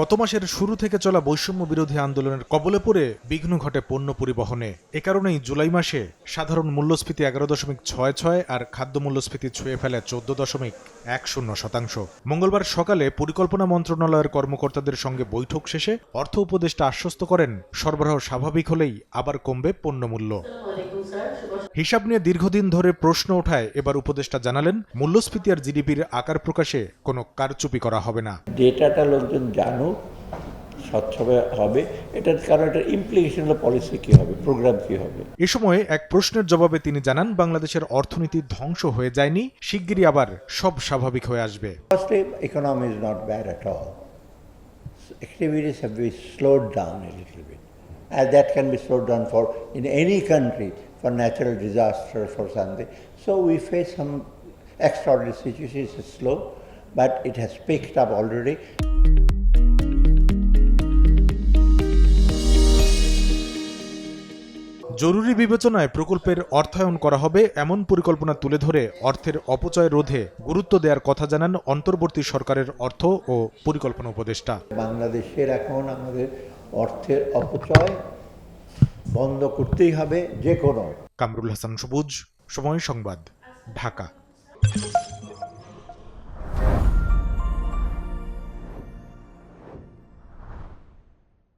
গত মাসের শুরু থেকে চলা বৈষম্য বিরোধী আন্দোলনের কবলে পড়ে বিঘ্ন ঘটে পণ্য পরিবহনে। এ কারণেই জুলাই মাসে সাধারণ মূল্যস্ফীতি এগারো দশমিক ছয় ছয় আর খাদ্য মূল্যস্ফীতি ছুঁয়ে ফেলে চোদ্দ দশমিক এক শূন্য শতাংশ। মঙ্গলবার সকালে পরিকল্পনা মন্ত্রণালয়ের কর্মকর্তাদের সঙ্গে বৈঠক শেষে অর্থ উপদেষ্টা আশ্বস্ত করেন, সরবরাহ স্বাভাবিক হলেই আবার কমবে পণ্যমূল্য। হিসাব নিয়ে দীর্ঘদিন ধরে প্রশ্ন ওঠায় এবার উপদেষ্টা জানালেন মূল্যস্ফীতি আর জিডিপির আকার প্রকাশে কোনো কারচুপি করা হবে না ডেটাটা লোকজন জানুক স্বচ্ছভাবে হবে এটার কারণ এটার ইমপ্লিকেশন পলিসি কী হবে প্রোগ্রাম কী হবে এ সময় এক প্রশ্নের জবাবে তিনি জানান বাংলাদেশের অর্থনীতি ধ্বংস হয়ে যায়নি শিগগিরই আবার সব স্বাভাবিক হয়ে আসবে Firstly, economy is not bad at all. Activities have been slowed down a little bit. And that can be slowed down for in any country for natural disasters for something. So we face some extraordinary situations. It's slow, but it has picked up already. জরুরি বিবেচনায় প্রকল্পের অর্থায়ন করা হবে এমন পরিকল্পনা তুলে ধরে অর্থের অপচয় রোধে গুরুত্ব দেওয়ার কথা জানান অন্তর্বর্তী সরকারের অর্থ ও পরিকল্পনা উপদেষ্টা বাংলাদেশের এখন আমাদের অর্থের অপচয় বন্ধ করতেই হবে যে কোনো। কামরুল হাসান সবুজ সময় সংবাদ ঢাকা।